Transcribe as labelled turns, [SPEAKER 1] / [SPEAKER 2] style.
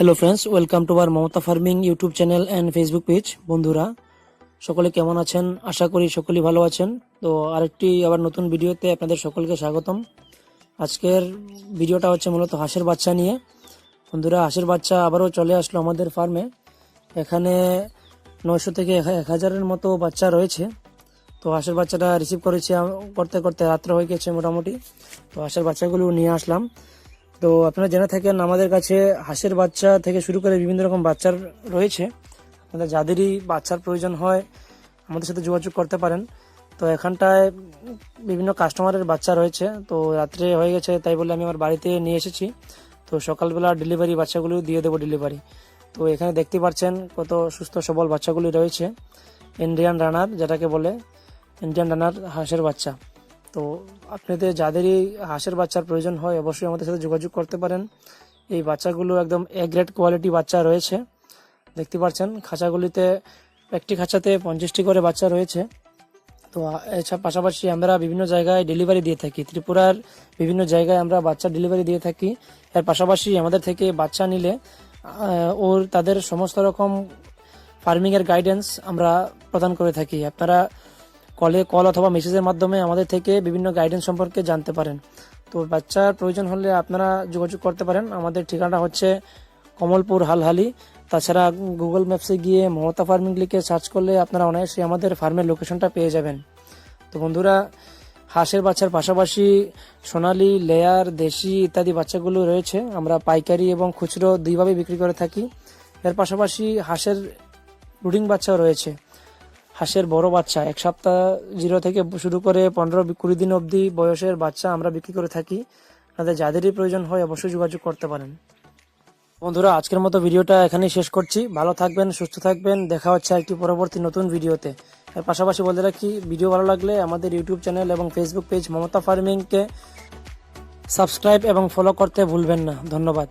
[SPEAKER 1] Hello friends welcome to R Mamata Farming YouTube channel and Facebook page বন্ধুরা, সকলে কেমন আছেন? আশা করি সকলেই ভালো আছেন। তো আরেকটি আবার নতুন ভিডিওতে আপনাদের সকলকে স্বাগতম। আজকের ভিডিওটা হচ্ছে মূলত হাঁসের বাচ্চা নিয়ে। বন্ধুরা, হাঁসের বাচ্চা আবারও চলে আসলো আমাদের ফার্মে। এখানে নয়শো থেকে এক হাজারের মতো বাচ্চা রয়েছে। তো হাঁসের বাচ্চাটা রিসিভ করেছি করতে করতে রাত্র হয়ে গেছে মোটামুটি। তো হাঁসের বাচ্চাগুলো নিয়ে আসলাম। তো আপনারা জেনে থাকেন, আমাদের কাছে হাঁসের বাচ্চা থেকে শুরু করে বিভিন্ন রকম বাচ্চার রয়েছে। আপনাদের যাদেরই বাচ্চার প্রয়োজন হয়, আমাদের সাথে যোগাযোগ করতে পারেন। তো এখানটায় বিভিন্ন কাস্টমারের বাচ্চা রয়েছে। তো রাত্রে হয়ে গেছে, তাই বলে আমি আমার বাড়িতে নিয়ে এসেছি। তো সকালবেলা ডেলিভারি বাচ্চাগুলো দিয়ে দেবো ডেলিভারি তো এখানে দেখতে পাচ্ছেন কত সুস্থ সবল বাচ্চাগুলি রয়েছে। ইন্ডিয়ান রানার যেটাকে বলে ইন্ডিয়ান রানার হাঁসের বাচ্চা। তো আপনাদের যাদেরই হাঁসের বাচ্চার প্রয়োজন হয়, অবশ্যই আমাদের সাথে যোগাযোগ করতে পারেন। এই বাচ্চাগুলো একদম এ গ্রেড কোয়ালিটি বাচ্চা রয়েছে। দেখতে পাচ্ছেন, খাঁচাগুলিতে, একটি খাঁচাতে পঞ্চাশটি করে বাচ্চা রয়েছে। তো এছাড়া পাশাপাশি আমরা বিভিন্ন জায়গায় ডেলিভারি দিয়ে থাকি। ত্রিপুরার বিভিন্ন জায়গায় আমরা বাচ্চা ডেলিভারি দিয়ে থাকি। এর পাশাপাশি আমাদের থেকে বাচ্চা নিলে ওর তাদের সমস্ত রকম ফার্মিংয়ের গাইডেন্স আমরা প্রদান করে থাকি। আপনারা কলে কল অথবা মেসেজের মাধ্যমে আমাদের থেকে বিভিন্ন গাইডেন্স সম্পর্কে জানতে পারেন। তো বাচ্চার প্রয়োজন হলে আপনারা যোগাযোগ করতে পারেন। আমাদের ঠিকানা হচ্ছে কমলপুর হালহালি। তাছাড়া গুগল ম্যাপসে গিয়ে মমতা ফার্মিং লিখে সার্চ করলে আপনারা অনায়াসে আমাদের ফার্মের লোকেশনটা পেয়ে যাবেন। তো বন্ধুরা, হাঁসের বাচ্চার পাশাপাশি সোনালি, লেয়ার, দেশি ইত্যাদি বাচ্চাগুলো রয়েছে। আমরা পাইকারি এবং খুচরো দুইভাবে বিক্রি করে থাকি। এর পাশাপাশি হাঁসের ব্রুডিং বাচ্চাও রয়েছে। হাঁসের বড় বাচ্চা। এক সপ্তাহ জিরো থেকে শুরু করে পনেরো কুড়ি দিন অবধি বয়সের বাচ্চা আমরা বিক্রি করে থাকি। আপনাদের যাদেরই প্রয়োজন হয় অবশ্যই যোগাযোগ করতে পারেন। বন্ধুরা, আজকের মতো ভিডিওটা এখানেই শেষ করছি। ভালো থাকবেন, সুস্থ থাকবেন। দেখা হচ্ছে একটি পরবর্তী নতুন ভিডিওতে। এর পাশাপাশি বলে রাখি, ভিডিও ভালো লাগলে আমাদের ইউটিউব চ্যানেল এবং ফেসবুক পেজ মমতা ফার্মিংকে সাবস্ক্রাইব এবং ফলো করতে ভুলবেন না। ধন্যবাদ।